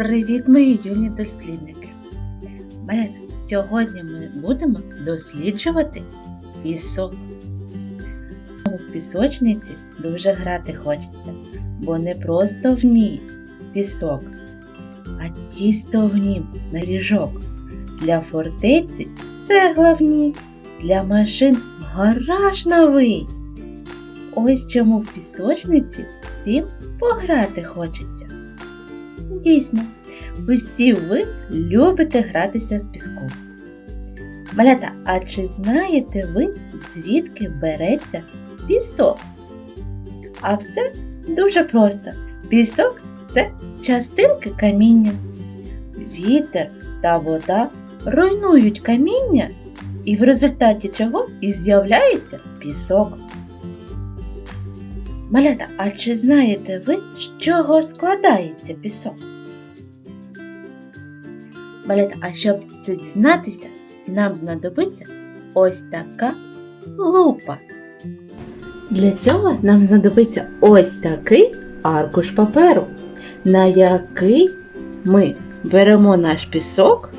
Привіт, мої юні дослідники! Малята, сьогодні ми будемо досліджувати пісок. У пісочниці дуже грати хочеться, бо не просто в ній пісок, а тісто в нім на ріжок. Для фортеці цегла в ній, для машин гараж новий. Ось чому в пісочниці всім пограти хочеться. Дійсно, усі ви любите гратися з піском. Малята, а чи знаєте ви, звідки береться пісок? А все дуже просто. Пісок це частинки каміння. Вітер та вода руйнують каміння, і в результаті чого і з'являється пісок. Малята, а чи знаєте ви, з чого складається пісок? Малята, а щоб це дізнатися, нам знадобиться ось така лупа. Для цього нам знадобиться ось такий аркуш паперу, на який ми беремо наш пісок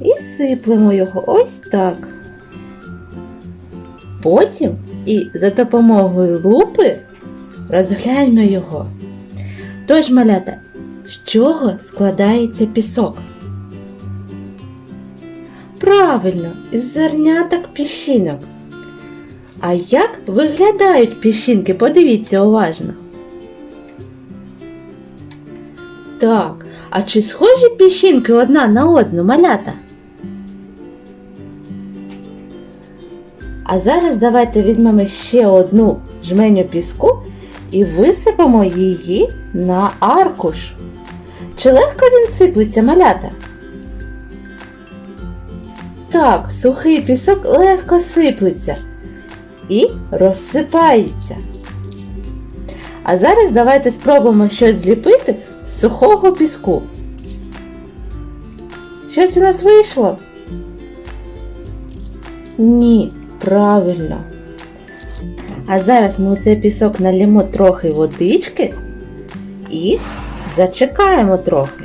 і сиплемо його ось так. Потім і за допомогою лупи розгляньмо його. Тож, малята, з чого складається пісок? Правильно, із зерняток піщинок. А як виглядають піщинки? Подивіться уважно. Так, а чи схожі піщинки одна на одну малята? А зараз давайте візьмемо ще одну жменю піску і висипемо її на аркуш. Чи легко він сиплеться, малята? Так, сухий пісок легко сиплеться і розсипається. А зараз давайте спробуємо щось зліпити з сухого піску. Щось у нас вийшло? Ні, правильно. А зараз ми у цей пісок налємо трохи водички і зачекаємо трохи.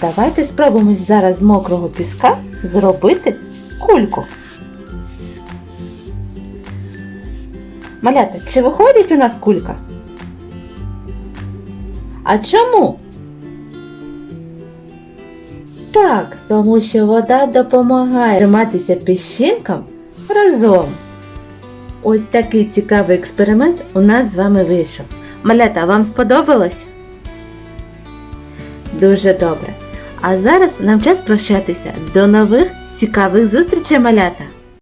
Давайте спробуємо зараз з мокрого піска зробити кульку. Малята, чи виходить у нас кулька? А чому? Так, тому що вода допомагає триматися піщинкам разом. Ось такий цікавий експеримент у нас з вами вийшов. Малята, вам сподобалось? Дуже добре. А зараз нам час прощатися. До нових цікавих зустрічей, малята!